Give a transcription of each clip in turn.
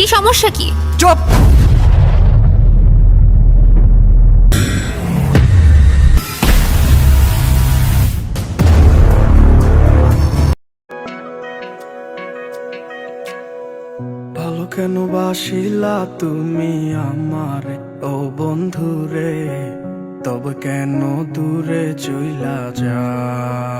কি সমস্যা কি? চুপ! ভালো কেন বাসিলা তুমি আমার? ও বন্ধু রে তবে কেন দূরে চইলা যাও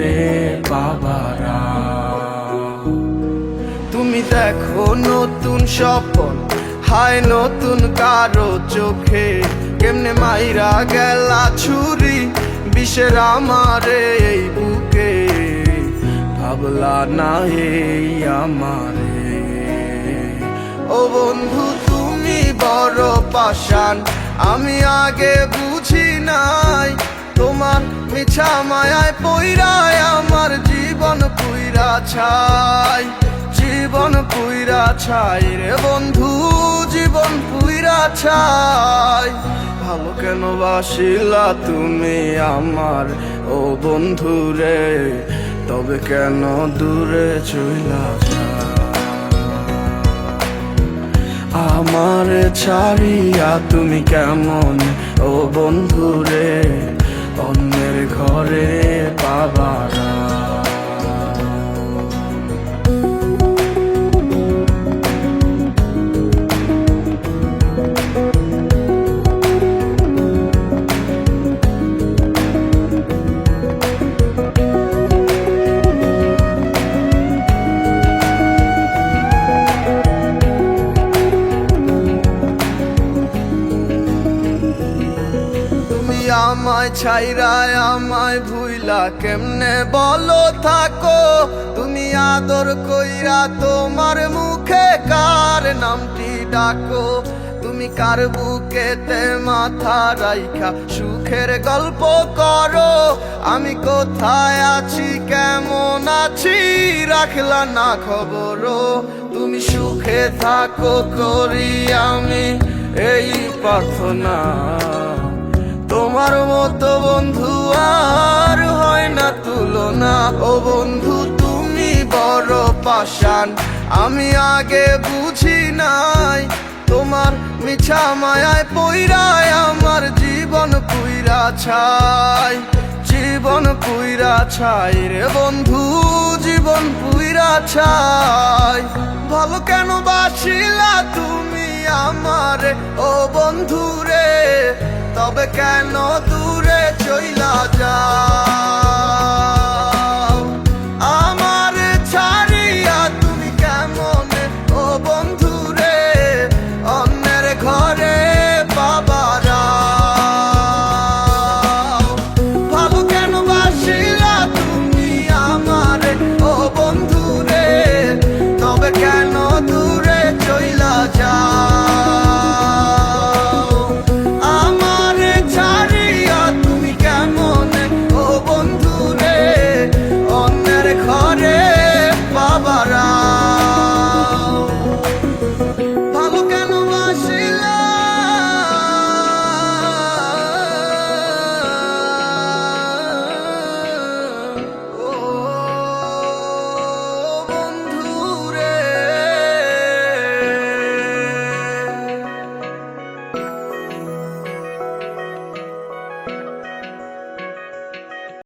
ঘরে বাবারা। তুমি দেখো নতুন স্বপন, হায় নতুন কারও চোখে। কেমনে মাইরা গেলা ছুরি, বিষের আমারে এই বুকে। ভাবলা না এই আমারে। ও বন্ধু, তুমি বড় পাষাণ, আমি আগে বুঝি নাই তোমার মিছা মায়ায় পইরায়, আমার জীবন পুইরা ছাই, জীবন পুইরা ছাই রে বন্ধু, জীবন পুইরা ছাই। ভালো কেন বাসিলা তুমি আমার, ও বন্ধু রে? তবে কেন দূরে চইলা আমার ছাড়িয়া তুমি কেমন, ও বন্ধু রে? অন্যের ঘরে বাবারা। আমায় ছাইরায় আমায় ভুইলা কেমনে? বলো, থাকো। তুমি আদর কইরা তোমার মুখে কার নামটি ডাকো? তুমি কার বুকেতে মাথা রাইখা? সুখের গল্প করো। আমি কোথায় আছি, কেমন আছি, রাখলা না খবর তুমি সুখে থাকো করি আমি এই প্রার্থনা। তোমার মতো বন্ধু আর হয় না তুলনা। ও বন্ধু, তুমি বড় পাষাণ। আমি আগে বুঝি নাই, তোমার মিছা মায়ায় পইরায় আমার জীবন পুইরা ছাই। জীবন পুইরা ছাই রে বন্ধু, জীবন পুইরা ছাই। ভালো কেন বাসিলা তুমি আমার? ও বন্ধু রে তবে কেন দূরে চইলা যাও